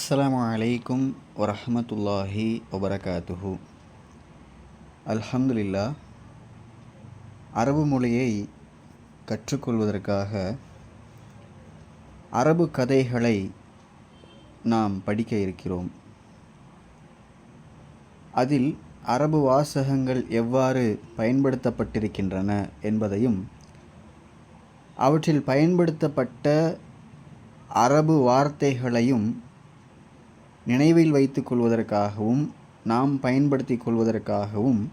அஸ்லாம் அலைக்கும் வரஹ்மத்துல்லாஹி வபரகாத்துஹு. அல்ஹம்துலில்லா அரபு மொழியை கற்றுக்கொள்வதற்காக அரபு கதைகளை நாம் படிக்க இருக்கிறோம். அதில் அரபு வாசகங்கள் எவ்வாறு பயன்படுத்தப்பட்டிருக்கின்றன என்பதையும் அவற்றில் பயன்படுத்தப்பட்ட அரபு வார்த்தைகளையும் நினைவில் வைத்து கொள்வதற்காகவும் நாம் பயன்படுத்தி கொள்வதற்காகவும்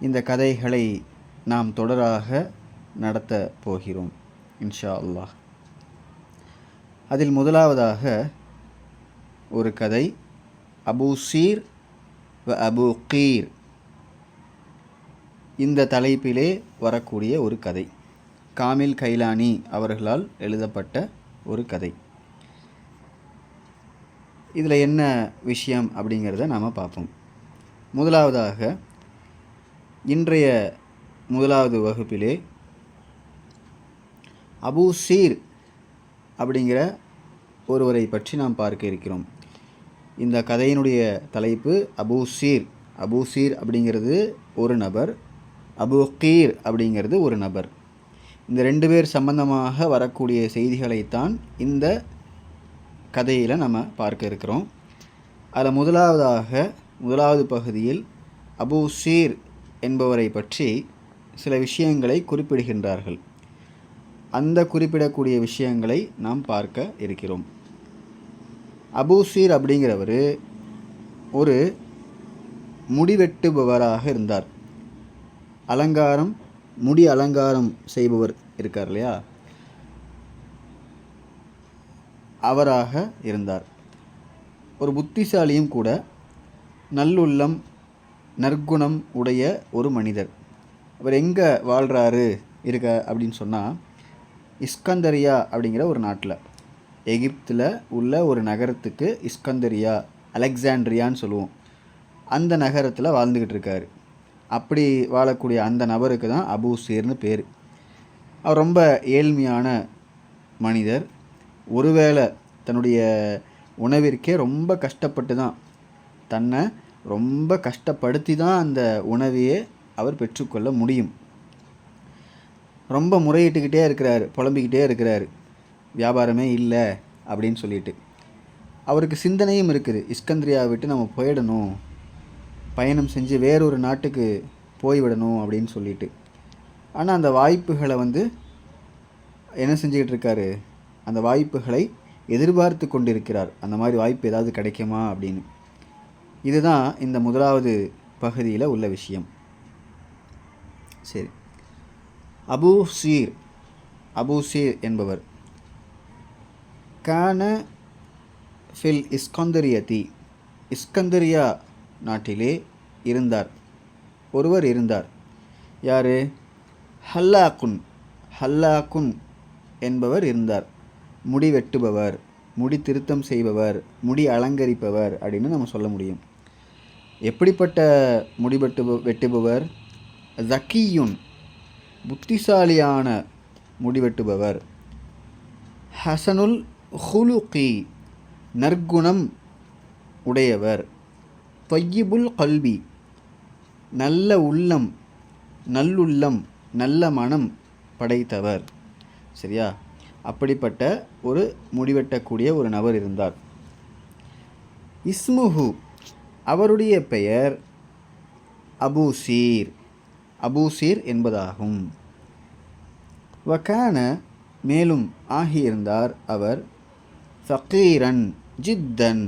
இந்த கதைகளை நாம் தொடராக நடத்த போகிறோம் இன்ஷா அல்லாஹ். அதில் முதலாவதாக ஒரு கதை அபு சீர் வ அபு கீர். இந்த தலைப்பிலே வரக்கூடிய ஒரு கதை காமில் கைலானி அவர்களால் எழுதப்பட்ட ஒரு கதை. இதில் என்ன விஷயம் அப்படிங்கிறத நாம் பார்ப்போம். முதலாவதாக இன்றைய முதலாவது வகுப்பிலே அபூசீர் அப்படிங்கிற ஒருவரை பற்றி நாம் பார்க்க இருக்கிறோம். இந்த கதையினுடைய தலைப்பு அபூசீர் சீர். சீர் அப்படிங்கிறது ஒரு நபர் அபு கீர் அப்படிங்கிறது ஒரு நபர். இந்த ரெண்டு பேர் சம்பந்தமாக வரக்கூடிய செய்திகளைத்தான் இந்த கதையில் நம்ம பார்க்க இருக்கிறோம். அதில் முதலாவதாக முதலாவது பகுதியில் அபு சீர் என்பவரை பற்றி சில விஷயங்களை குறிப்பிடுகின்றார்கள். அந்த குறிப்பிடக்கூடிய விஷயங்களை நாம் பார்க்க இருக்கிறோம். அபூசீர் அப்படிங்கிறவர் ஒரு முடிவெட்டுபவராக இருந்தார். அலங்காரம் முடி அலங்காரம் செய்பவர் இருக்கார் இல்லையா? அவராக இருந்தார். ஒரு புத்திசாலியும் கூட நல்லுள்ளம் நற்குணம் உடைய ஒரு மனிதர். அவர் எங்கே வாழ்கிறாரு இருக்க அப்படின்னு சொன்னால் இஸ்கந்தரியா அப்படிங்கிற ஒரு நாட்டில். எகிப்தில் உள்ள ஒரு நகரத்துக்கு இஸ்கந்தரியா அலெக்சாண்ட்ரியான்னு சொல்லுவோம். அந்த நகரத்தில் வாழ்ந்துக்கிட்டு இருக்கார். அப்படி வாழக்கூடிய அந்த நபருக்கு தான் அபூசீர்னு பேர். அவர் ரொம்ப ஏழ்மையான மனிதர். ஒருவேளை தன்னுடைய உணவிற்கே ரொம்ப கஷ்டப்பட்டு தான் தன்னை ரொம்ப கஷ்டப்படுத்தி தான் அந்த உணவையே அவர் பெற்றுக்கொள்ள முடியும். ரொம்ப முறையிட்டுக்கிட்டே இருக்கிறார் புலம்பிக்கிட்டே இருக்கிறார். வியாபாரமே இல்லை அப்படின்னு சொல்லிட்டு. அவருக்கு சிந்தனையும் இருக்குது. இஸ்கந்திரியாவை விட்டு நம்ம போயிடணும். பயணம் செஞ்சு வேறொரு நாட்டுக்கு போய்விடணும் அப்படின்னு சொல்லிட்டு. ஆனால் அந்த வாய்ப்புகளை வந்து என்ன செஞ்சுக்கிட்டு இருக்காரு? அந்த வாய்ப்புகளை எதிர்பார்த்து கொண்டிருக்கிறார். அந்த மாதிரி வாய்ப்பு ஏதாவது கிடைக்குமா அப்படின்னு. இதுதான் இந்த முதலாவது பகுதியில் உள்ள விஷயம். சரி. அபு சீர் அபு சீர் என்பவர். கான ஃபில் இஸ்கந்தரியதி இஸ்கந்தரியா நாட்டிலே இருந்தார். ஒருவர் இருந்தார். யார்? ஹல்லாக்குன் ஹல்லாக்குன் என்பவர் இருந்தார். முடி வெட்டுபவர் முடி திருத்தம் செய்பவர் முடி அலங்கரிப்பவர் அப்படின்னு நம்ம சொல்ல முடியும். எப்படிப்பட்ட முடி வெட்டு வெட்டுபவர்? ஜக்கியுன் புத்திசாலியான முடிவெட்டுபவர் ஹசனுல் ஹுலுகி நற்குணம் உடையவர். தொய்யிபுல் கல்வி நல்ல உள்ளம் நல்லுள்ளம் நல்ல மனம் படைத்தவர். சரியா? அப்படிப்பட்ட ஒரு முடிவெட்டக்கூடிய ஒரு நபர் இருந்தார். இஸ்முஹு அவருடைய பெயர் அபூசீர். அபூசீர் என்பதாகும். வக்கான மேலும் ஆகியிருந்தார் அவர் ஃபக்கீரன் ஜித்தன்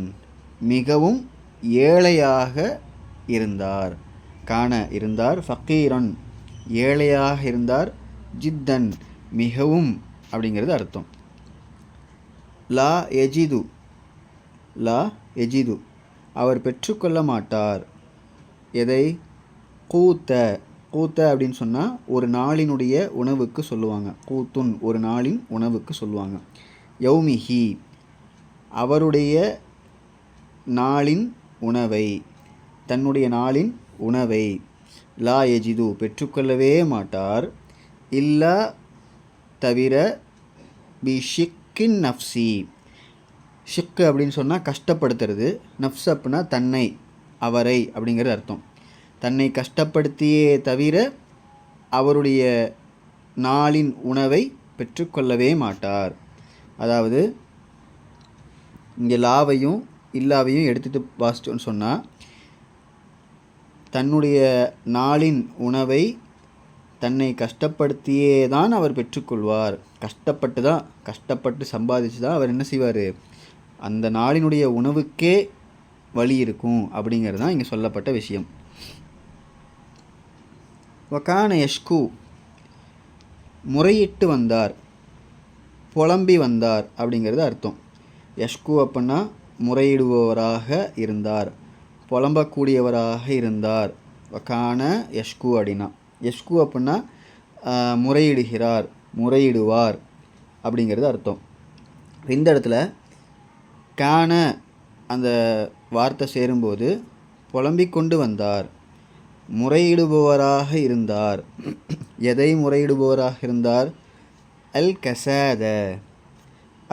மிகவும் ஏழையாக இருந்தார். காண இருந்தார் ஃபக்கீரன் ஏழையாக இருந்தார் ஜித்தன் மிகவும் அப்படிங்கிறது அர்த்தம். லா எஜிது லா எஜிது. அவர் பெற்றுக்கொள்ள மாட்டார். எதை? கூத்த. கூத்த அப்படின்னு சொன்னால் ஒரு நாளினுடைய உணவுக்கு சொல்லுவாங்க. கூத்துன் ஒரு நாளின் உணவுக்கு சொல்லுவாங்க. யௌமிஹி அவருடைய நாளின் உணவை தன்னுடைய நாளின் உணவை. லா எஜிது பெற்றுக்கொள்ளவே மாட்டார். இல்லா தவிர பி ஷிக்கின் நஃப்சி ஷிக்கு அப்படின்னு சொன்னால் கஷ்டப்படுத்துறது. நஃப்ஸ் அப்படின்னா தன்னை அவரை அப்படிங்கிறது அர்த்தம். தன்னை கஷ்டப்படுத்தியே தவிர அவருடைய நாளின் உணவை பெற்றுக்கொள்ளவே மாட்டார். அதாவது இங்கே லாவையும் இல்லாவையும் எடுத்துகிட்டு வாசிச்சோன்னு சொன்னால் தன்னுடைய நாளின் உணவை தன்னை கஷ்டப்படுத்தியே தான் அவர் பெற்றுக்கொள்வார். கஷ்டப்பட்டு தான் கஷ்டப்பட்டு சம்பாதிச்சு தான் அவர் என்ன செய்வார்? அந்த நாளினுடைய உணவுக்கே வழி இருக்கும் அப்படிங்கிறது தான் இங்கே சொல்லப்பட்ட விஷயம். வக்கான யஷ்கு முறையிட்டு வந்தார் புலம்பி வந்தார் அப்படிங்கிறது அர்த்தம். யஷ்கு அப்படின்னா முறையிடுபவராக இருந்தார் புலம்பக்கூடியவராக இருந்தார். வக்கான யஷ்கு அப்படின்னா. எஸ்கு அப்புடின்னா முறையிடுகிறார் முறையிடுவார் அப்படிங்கிறது அர்த்தம். இந்த இடத்துல கான அந்த வார்த்தை சேரும்போது புலம்பிக் கொண்டு வந்தார். முறையிடுபவராக இருந்தார். எதை முறையிடுபவராக இருந்தார்? அல் கசாத.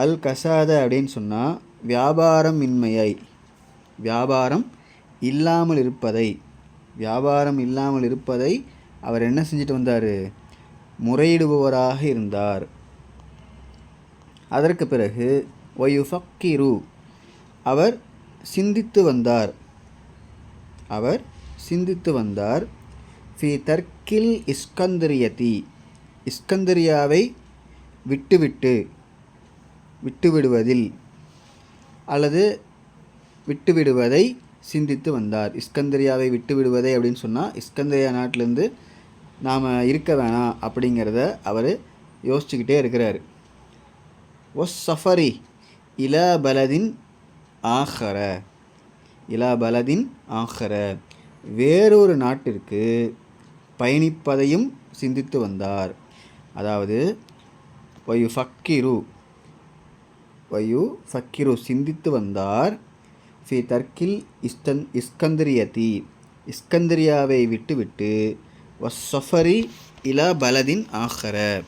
அல் கசாத அப்படின்னு சொன்னால் வியாபாரம் இன்மையை வியாபாரம் இல்லாமல் இருப்பதை வியாபாரம் இல்லாமல் இருப்பதை அவர் என்ன செஞ்சுட்டு வந்தார்? முறையிடுபவராக இருந்தார். அதற்கு பிறகு ஒயுஃபக்கிரு அவர் சிந்தித்து வந்தார். அவர் சிந்தித்து வந்தார். ஃபி தர்க்கில் இஸ்கந்தரியதி. இஸ்கந்தரியாவை விட்டுவிட்டு விட்டுவிடுவதில் அல்லது விட்டுவிடுவதை சிந்தித்து வந்தார். இஸ்கந்தரியாவை விட்டுவிடுவதை அப்படின்னு சொன்னால் இஸ்கந்தரியா நாட்டிலேருந்து நாம் இருக்க வேணாம் அப்படிங்கிறத அவர் யோசிச்சுக்கிட்டே இருக்கிறார். ஓ சஃபரி இலா பலதின் ஆஹர. இலா பலதின் ஆஹர. வேறொரு நாட்டிற்கு பயணிப்பதையும் சிந்தித்து வந்தார். அதாவது வயு ஃபக்கிரு வயு ஃபக்கிரு சிந்தித்து வந்தார். ஃபி தர்க்கில் இஸ்தன் இஸ்கந்திரியதி. இஸ்கந்திரியாவை விட்டுவிட்டு வசஃபரி இலா பலதின் ஆஹர.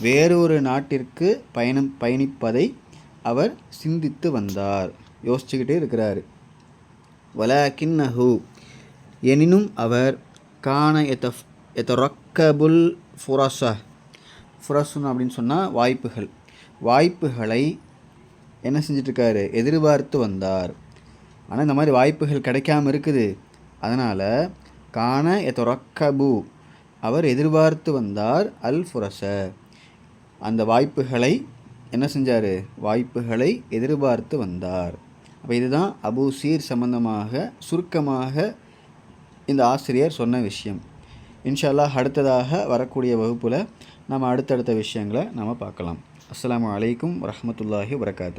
வேறொரு நாட்டிற்கு பயணம் பயணிப்பதை அவர் சிந்தித்து வந்தார். யோசிச்சுக்கிட்டே இருக்கிறார். வலாக்கின்னஹு. எனினும் அவர் கான எத எத்தரக்கபுல் ஃபுரச ஃபுரசுன் அப்படின்னு சொன்னால் வாய்ப்புகள். வாய்ப்புகளை என்ன செஞ்சிட்ருக்காரு? எதிர்பார்த்து வந்தார். ஆனால் இந்த மாதிரி வாய்ப்புகள் கிடைக்காம இருக்குது. அதனால் கான எதொரக்கபு. அவர் எதிர்பார்த்து வந்தார் அல் ஃபுரஸ அந்த வாய்ப்புகளை என்ன செஞ்சார்? வாய்ப்புகளை எதிர்பார்த்து வந்தார். அப்போ இதுதான் அபு சீர் சம்பந்தமாக சுருக்கமாக இந்த ஆசிரியர் சொன்ன விஷயம். இன்ஷால்லா அடுத்ததாக வரக்கூடிய வகுப்பில் நம்ம அடுத்தடுத்த விஷயங்களை நம்ம பார்க்கலாம். அஸ்லாம் அலைக்கும் வரமத்துல்லாஹி வரகாத்து